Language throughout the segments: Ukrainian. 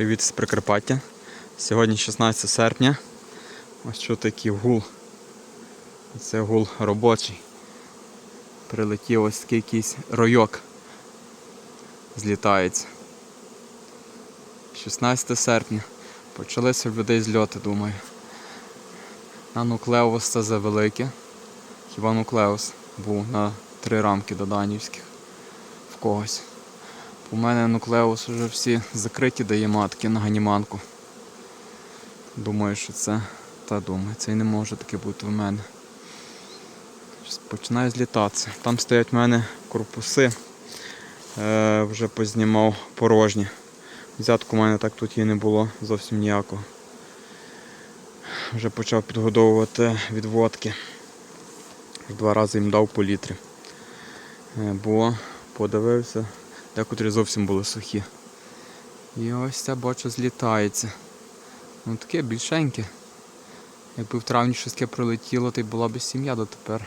Привіт з Прикарпаття. Сьогодні 16 серпня. Ось що такий гул. Це гул робочий. Прилетів ось такий якийсь ройок. Злітається. 16 серпня. Почалися в людей зльоти, думаю. На нуклеус це завелике. Хіба нуклеус був на три рамки доданівських в когось. У мене нуклеус вже всі закриті дає матки на ганіманку. Думаю, що це. Та думаю, це і не може таке бути в мене. Щось Починає злітатися. Там стоять в мене корпуси. Е, вже познімав порожні. Взятку у мене так тут і не було зовсім ніякого. Вже почав підгодовувати відводки. Два рази їм дав по літрі. Е, Бо подивився, декотрі зовсім були сухі. І ось це бачу злітається. Ну таке більшеньке. Якби в травні щось таке прилетіло, то й була б сім'я дотепер.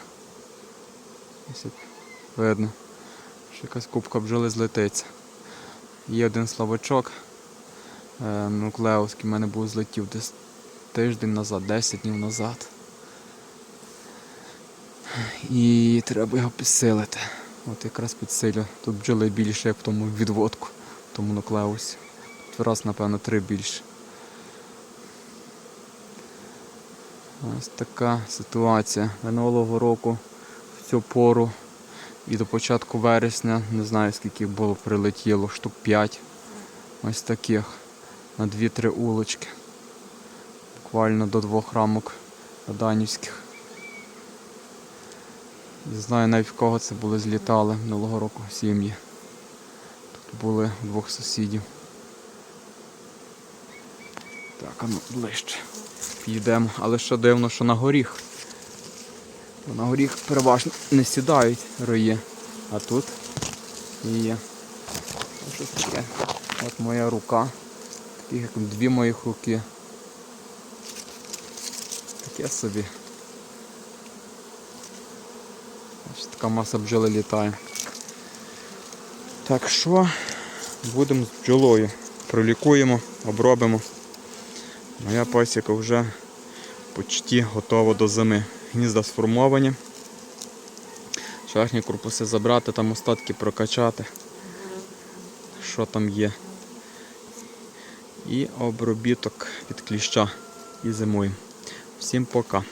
Ось видно, що якась кубка бджоли злетиться. Є один слабачок. Е, нуклеуський в мене був злетів десь тиждень назад, 10 днів назад. І треба його підсилити. От якраз підсилю. Тут бджоли більше, як в тому відводку, в тому нуклеусі. Тут раз, напевно, три більше. Ось така ситуація. Минулого року в цю пору і до початку вересня, не знаю скільки було прилетіло, штук 5 ось таких на 2-3 улочки. Буквально до двох рамок Данівських. Не знаю навіть в кого це були злітали минулого року сім'ї. Тут були двох сусідів. Так, а ну ближче. Підійдемо. Але що дивно, що на горіх. Бо на горіх переважно не сідають рої. А тут є. Щось таке. От моя рука. Таких як дві моїх руки. Таке собі. Ось така маса бджоли літає. Так що будемо з бджолою. Пролікуємо, обробимо. Моя пасіка вже почти готова до зими. Гнізда сформовані. Верхні корпуси забрати, там остатки прокачати. Що там є. І обробіток від кліща і зимою. Всім пока.